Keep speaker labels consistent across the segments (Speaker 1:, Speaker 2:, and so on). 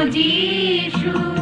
Speaker 1: जीशु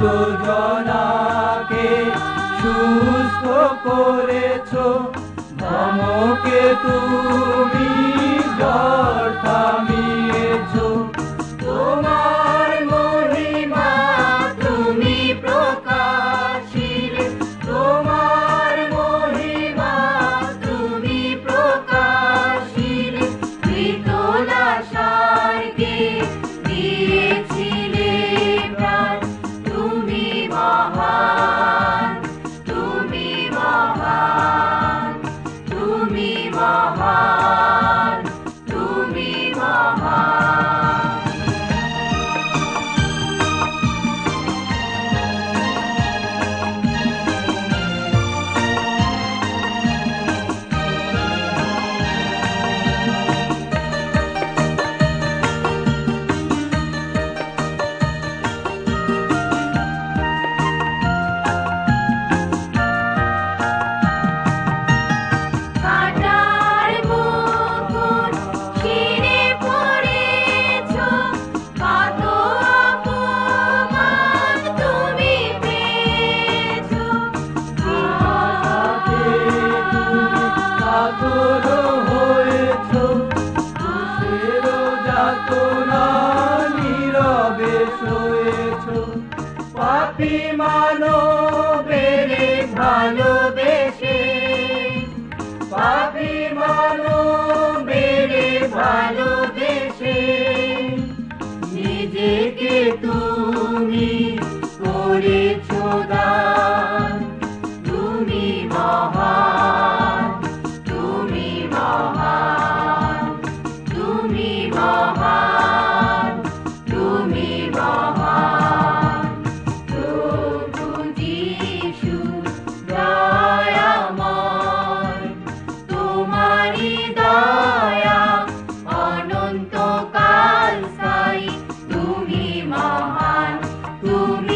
Speaker 1: দুজনাকে সুস্থ করে চাদর হয়েছ তোষের যাতনা নীরবে শোয়েছ। ভালোবেসে